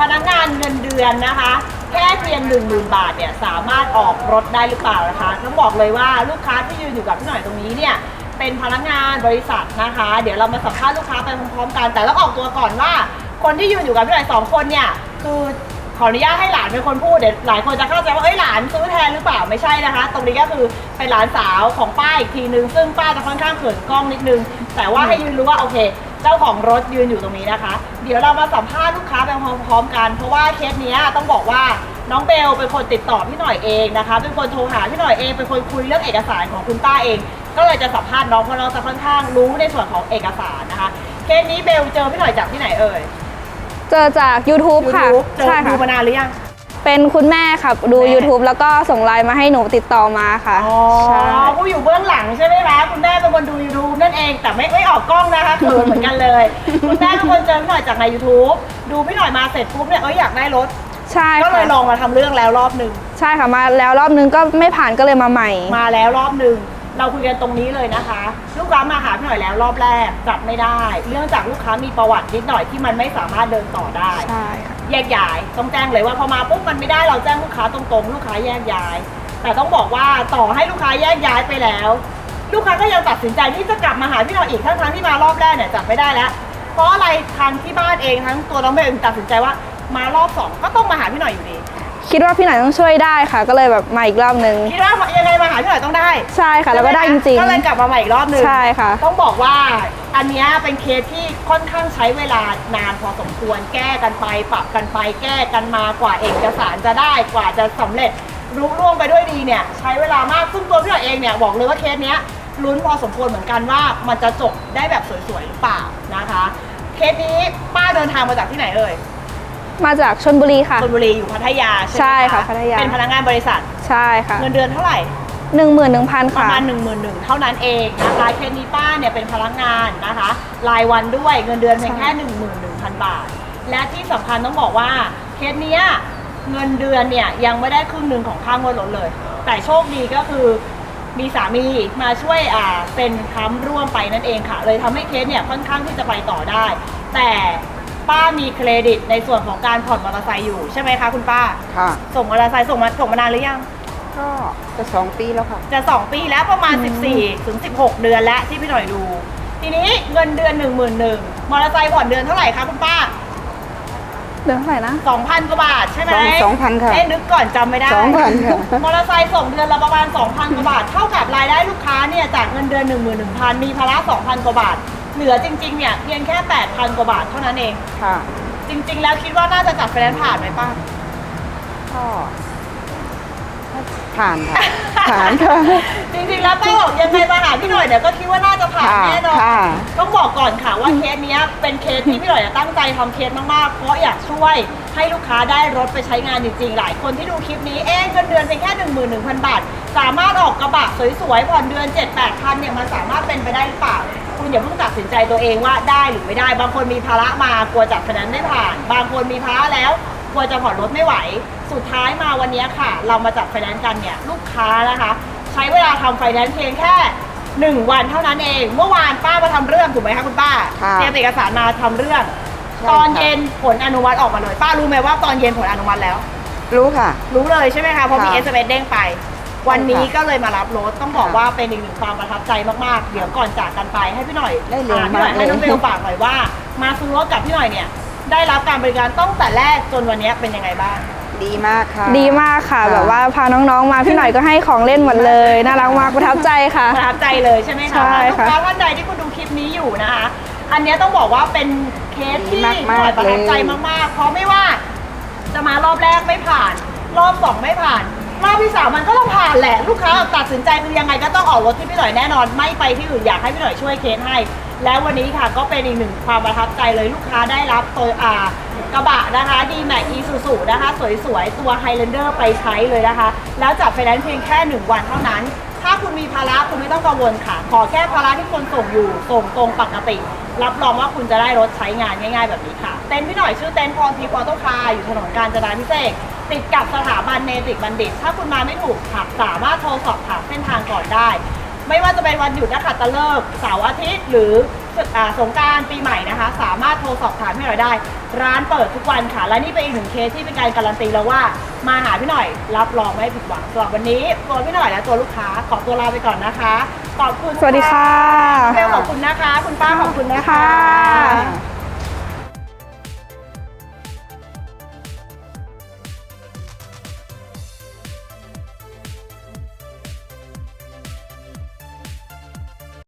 พนักงานเงินเดือนนะคะ แค่เพียง1 0,000 บาทเนี่ยสามารถออกรถได้หรือเปล่านะคะต้องบอกเลยว่าลูกค้าที่ยืนอยู่กับพี่หน่อยตรงนี้เนี่ยเป็นพนักงานบริษัทนะคะ เดี๋ยวเรามาสัมภาษณ์ลูกค้าไปพร้อมๆกันแต่ต้องออกตัวก่อนว่า คนที่ยืนอยู่กับพี่หน่อยสองคนเนี่ยคือขออนุญาตให้หลานเป็นคนพูดเดี๋ยวหลายคนจะเข้าใจว่าเอ้ยหลานซื้อแทนหรือเปล่าไม่ใช่นะคะ ตรงนี้ก็คือเป็นหลานสาวของป้าอีกทีนึง ซึ่งป้าจะค่อนข้างเขินกล้องนิดนึง แต่ว่าให้ยืนรู้ว่าโอเค เจ้าของรถยืนอยู่ตรงนี้นะคะ เดี๋ยวเรามาสัมภาษณ์ลูกค้าไปพร้อมๆกัน เพราะว่าเคสเนี้ยต้องบอกว่าน้องเบลเป็นคนติดต่อพี่หน่อยเองนะคะ เป็นคนโทรหาพี่หน่อยเอง เป็นคนคุยเรื่องเอกสารของคุณป้าเอง ก็เลยจะสัมภาษณ์น้องเพราะน้องจะค่อนข้างรู้ในส่วนของเอกสารนะคะ เคสนี้เบลเจอพี่หน่อยจากที่ไหนเอ่ย เจอจาก YouTube ค่ะ YouTube เจอใช่ดูค่ะ มานานหรือยัง เป็นคุณแม่ค่ะดู แม่ YouTube แล้วก็ส่งไลน์มาให้หนูติดต่อมาค่ะอ๋อใช่ผู้อยู่เบื้องหลังใช่ไหมคะคุณแม่เป็นคนดูยูทูบนั่นเองแต่ไม่ไม่ออกกล้องนะคะเขินเหมือนกันเลย คุณแม่เป็นคนเจอพี่หน่อยจากใน YouTube ดูพี่หน่อยมาเสร็จปุ๊บเนี่ยเอ้ยอยากได้รถ ใช่ก็เลค่ะยลองมาทำเรื่องแล้วรอบหนึ่งใช่ค่ะมาแล้วรอบนึงก็ไม่ผ่านก็เลยมาใหม่ มาแล้วรอบหนึ่ง เราคุยกันตรงนี้เลยนะคะ ลูกค้ามาหาพี่หน่อยแล้วรอบแรกจับไม่ได้เนื่องจากลูกค้ามีประวัตินิดหน่อยที่มันไม่สามารถเดินต่อได้ ใช่ค่ะแยกย้ายต้องแจ้งเลยว่าพอมาปุ๊บมันไม่ได้เราแจ้งลูกค้าตรงๆ ลูกค้าแยกย้าย แต่ต้องบอกว่าต่อให้ลูกค้าแยกย้ายไปแล้ว ลูกค้าก็ยังตัดสินใจที่จะกลับมาหาพี่หน่อยอีกทั้งๆที่มารอบแรกเนี่ยจับไม่ได้แล้ว เพราะอะไรทางที่บ้านเองทั้งตัวน้องเบลตัดสินใจว่ามารอบสองก็ต้องมาหาพี่หน่อยอยู่ดี คิดว่าพี่หน่อยต้องช่วยได้ค่ะ ก็เลยแบบมาอีกรอบนึง คิดว่ายังไงมาหาพี่หน่อยต้องได้ใช่ค่ะ แล้วก็ได้จริง ก็เลยกลับมาใหม่อีกรอบหนึงใช่ค่ะ ต้องบอกว่าอันเนี้ยเป็นเคสที่ค่อนข้างใช้เวลานานพอสมควร แก้กันไปปรับกันไป แก้กันมากว่าเอกสารจะได้กว่าจะสำเร็จรุ่ร่วงไปด้วยดีเนี่ย ใช้เวลามากซึ่งตัวพี่หน่อยเองเนี่ยบอกเลยว่าเคสเนี้ยลุ้นพอสมควรเหมือนกันว่ามันจะจบได้แบบสวยๆหรือเปล่านะคะ เคสนี้ป้าเดินทางมาจากที่ไหนเอ่ย มาจากชนบุรีค่ะ ชลบุรีอยู่พัทยาใช่ไหมใช่ค่ะพัทยา เป็นพนักงานบริษัท ใช่ค่ะ เงินเดือนเท่าไหร่หนึ่งหมื่นหนึ่งพันประค่ะมาณ1 1 0 0 0เท่านั้นเองนะคะเคสนี้ป้าเนี่ยเป็นพนักงานนะคะ รายวันด้วยเงินเดือนเพียงแค่11,000 บาท และที่สำคัญต้องบอกว่าเคสเนี้ยเงินเดือนเนี่ยยังไม่ได้ครึ่งหนึ่งของค่างวดรถเลย แต่โชคดีก็คือมีสามีมาช่วยอ่าเป็นค้ำร่วมไปนั่นเองค่ะ เลยทำให้เคสเนี่ยค่อนข้างที่จะไปต่อได้ แต่ ป้ามีเครดิตในส่วนของการผ่อนมอเตอร์ไซค์อยู่ใช่ไหมคะคุณป้า ค่ะ ส่งมอเตอร์ไซค์ส่งมาส่งมานานหรือยัง ก็จะสองปีแล้วค่ะ จะ 2 ปีแล้วประมาณ 14 ถึง 16 เดือนแล้วที่พี่หน่อยดู ทีนี้เงินเดือน 1 1 0 0 0มอเตอร์ไซค์ผ่อนเดือนเท่าไหร่คะคุณป้า เดือนเท่าไหร่นะ 2,000 กว่าบาทใช่ไหมสอง2,000ค่ะเอ๊ะนึกก่อนจำไม่ได้2,000ค่ะ มอเตอร์ไซค์ส่งเดือนละประมาณ 2,000 กว่าบาท เท่ากับรายได้ลูกค้าเนี่ยจากเงินเดือน 11,000 มีภาระ 2,000 กว่าบาท เหลือจริงๆเนี่ยเพียงแค่ 8,000 กว่าบาทเท่านั้นเอง ค่ะจริง ๆ แล้วคิดว่าน่าจะจัดไฟแนนซ์ผ่านไหมป้า ก็ผ่านค่ะ ผ่านค่ะ จริงๆ แล้วป้าบอกยังไงมาหาพี่หน่อยเดี๋ยวก็คิดว่าน่าจะผ่านค่ะแน่นอนค่ะ ต้องบอกก่อนค่ะว่าเคสเนี้ยเป็นเคสที่พี่หน่อยอะตั้งใจทำเคสมากๆ เพราะอยากช่วยให้ลูกค้าได้รถไปใช้งานจริงๆ หลายคนที่ดูคลิปนี้เอ๊ะเงินเดือนเพียงแค่ 11,000 บาท สามารถออกกระบะสวยๆผ่อนเดือน 7-8พันเนี่ยมันสามารถเป็นไปได้หรือเปล่า คุณอย่าเพิ่งตัดสินใจตัวเองว่าได้หรือไม่ได้ บางคนมีภาระมากลัวจัดไฟแนนซ์ไม่ผ่าน บางคนมีภาระแล้วกลัวจะผ่อนรถไม่ไหว สุดท้ายมาวันนี้ค่ะ เรามาจัดไฟแนนซ์กันเนี่ยลูกค้านะคะ ใช้เวลาทำไฟแนนซ์เพียงแค่หนึ่งวันเท่านั้นเอง เมื่อวานป้ามาทำเรื่องถูกไหมคะคุณป้าค่ะเตรียมเอกสารมาทำเรื่อง ใช่ตอนค่ะ เย็นผลอนุมัติออกมาเลย ป้ารู้ไหมว่าตอนเย็นผลอนุมัติแล้ว รู้ค่ะ รู้เลยใช่ไหมคะเพราะมีค่ะ เอสเเด้งไป วันนี้ค่ะก็เลยมารับรถต้องบอกค่ะว่าเป็นอีกหนึ่งความประทับใจมากๆ เดี๋ยวก่อนจากกันไปให้พี่หน่อยได้เร็วอ่พี่หน่อยมากให้น้องเลยเบลฝากหน่อยว่า มาซื้อรถกับพี่หน่อยเนี่ย ได้รับการบริการตั้งแต่แรกจนวันนี้เป็นยังไงบ้างดีมากค่ะ ดีมากค่ะค่ะแบบว่าพาน้องๆมาพี่หน่อยก็ให้ของเล่นหมดเลย น่ารักมากประทับใจค่ะประทับใจเลยใช่ไหมคะใช่ลูกค่ะค้าท่านใดที่คุณดูคลิปนี้อยู่นะคะ อันเนี้ยต้องบอกว่าเป็นเคสที่ดีมากๆหน่อยประทับใจเลยมากๆ เพราะไม่ว่าจะมารอบแรกไม่ผ่าน รอบสองไม่ผ่าน รอบที่สามมันก็ต้องผ่านแหละลูกค้าตัดสินใจคือยังไงก็ต้องออกรถที่พี่หน่อยแน่นอน ไม่ไปที่อื่นอยากให้พี่หน่อยช่วยเคสให้ แล้ววันนี้ค่ะก็เป็นอีกหนึ่งความประทับใจเลยลูกค้าได้รับตัวอ่ากระบะนะคะดีแม็กอีซูซูนะคะ สวยๆ ตัว Highlander ไปใช้เลยนะคะ แล้วจัดไฟแนนซ์เพียงแค่ 1 วันเท่านั้น ถ้าคุณมีภาระคุณไม่ต้องกังวลค่ะ ขอแค่ภาระที่คนส่งอยู่ ส่งตรงปกติ รับรองว่าคุณจะได้รถใช้งานง่ายๆแบบนี้ค่ะ เต็นท์พี่หน่อยชื่อเต็นท์พรทิพย์ออโต้คาอยู่ถนนกาญจนาพิเศษ ติดกับสถาบันเนติกบัณฑิต ถ้าคุณมาไม่ถูกค่ะสามารถโทรสอบถามเส้นทางก่อนได้ ไม่ว่าจะเป็นวันหยุดนักขัตฤกษ์เสาร์อาทิตย์ หรืออ่าสงกรารปีใหม่นะคะ สามารถโทรสอบถามพี่หน่อยได้ ร้านเปิดทุกวันค่ะ และนี่เป็นอีกหนึ่งเคสที่เป็นการการันตีแล้วว่า มาหาพี่หน่อย รับรองไม่ผิดหวังสำหรับวันนี้ตัวพี่หน่อยและตัวลูกค้าขอตัวลาไปก่อนนะคะขอบคุณสวัสดีค่ะเบลขอบคุณนะคะ คุณป้าขอบคุณนะคะค่ะ